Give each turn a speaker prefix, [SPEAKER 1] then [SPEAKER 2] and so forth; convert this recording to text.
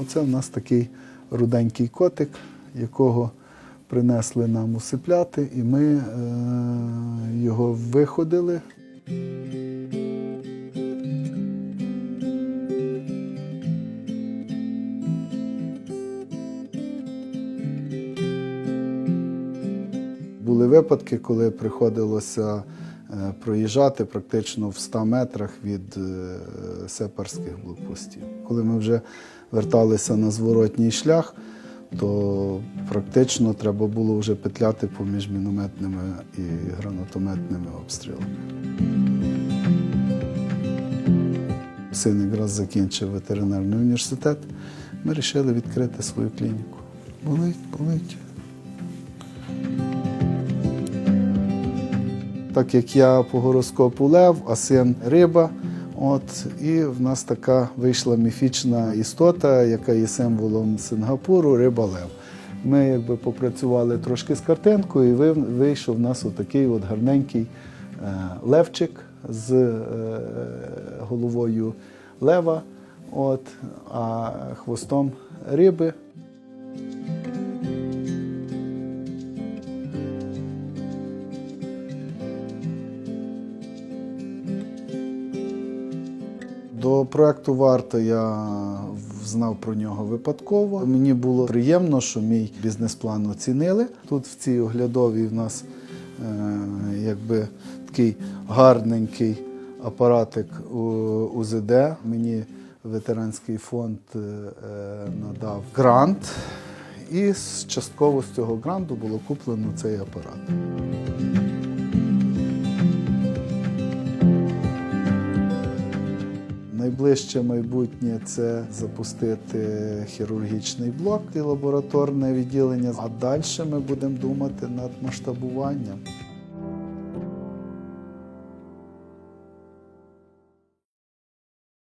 [SPEAKER 1] Оце в нас такий руденький котик, якого принесли нам усипляти, і ми е, його виходили. Були випадки, коли приходилося проїжджати практично в 100 метрах від е, сепарських блокпостів. Коли ми вже верталися на зворотній шлях, то практично треба було вже петляти поміж мінометними і гранатометними обстрілами. Син якраз закінчив ветеринарний університет. Ми вирішили відкрити свою клініку. Болить, болить. Так як я по гороскопу лев, а син риба. От, і в нас така вийшла міфічна істота, яка є символом Сингапуру, риба лев. Ми якби попрацювали трошки з картинкою, і вийшов в нас отакий от гарненький е, левчик з е, головою лева, от, а хвостом риби. До проекту варто я знав про нього випадково. Мені було приємно, що мій бізнес-план оцінили. Тут в цій оглядовій в нас е, якби такий гарненький апаратик УЗД. Мені ветеранський фонд е, надав грант, і частково з цього гранту було куплено цей апарат. Найближче майбутнє це запустити хірургічний блок і лабораторне відділення. А далі ми будемо думати над масштабуванням.